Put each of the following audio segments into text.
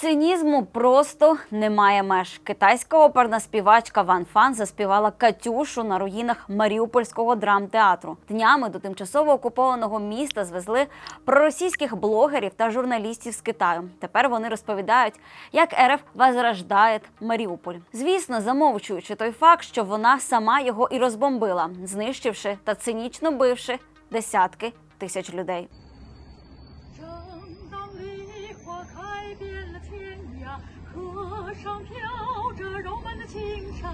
Цинізму просто немає меж. Китайська оперна співачка Ван Фан заспівала Катюшу на руїнах Маріупольського драмтеатру. Днями до тимчасово окупованого міста звезли проросійських блогерів та журналістів з Китаю. Тепер вони розповідають, як РФ возрождає Маріуполь. Звісно, замовчуючи той факт, що вона сама його і розбомбила, знищивши та цинічно бивши десятки тисяч людей. 花开遍了天涯，河上飘着柔漫的轻纱。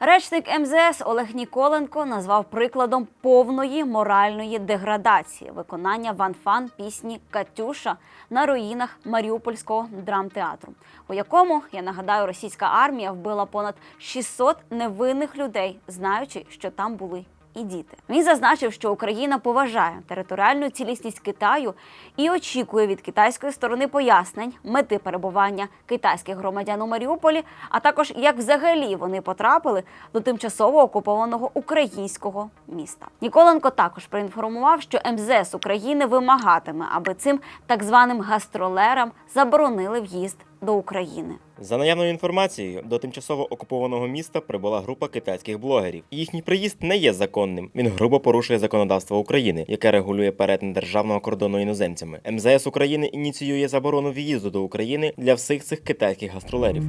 Речник МЗС Олег Ніколенко назвав прикладом повної моральної деградації виконання Ван Фан пісні Катюша на руїнах Маріупольського драмтеатру, у якому я нагадаю, російська армія вбила понад 600 невинних людей, знаючи, що там були. І діти він зазначив, що Україна поважає територіальну цілісність Китаю і очікує від китайської сторони пояснень мети перебування китайських громадян у Маріуполі, а також як взагалі вони потрапили до тимчасово окупованого українського міста. Ніколенко також проінформував, що МЗС України вимагатиме, аби цим так званим гастролерам заборонили в'їзд до України. За наявною інформацією, до тимчасово окупованого міста прибула група китайських блогерів. Їхній приїзд не є законним. Він грубо порушує законодавство України, яке регулює перетин державного кордону іноземцями. МЗС України ініціює заборону в'їзду до України для всіх цих китайських гастролерів.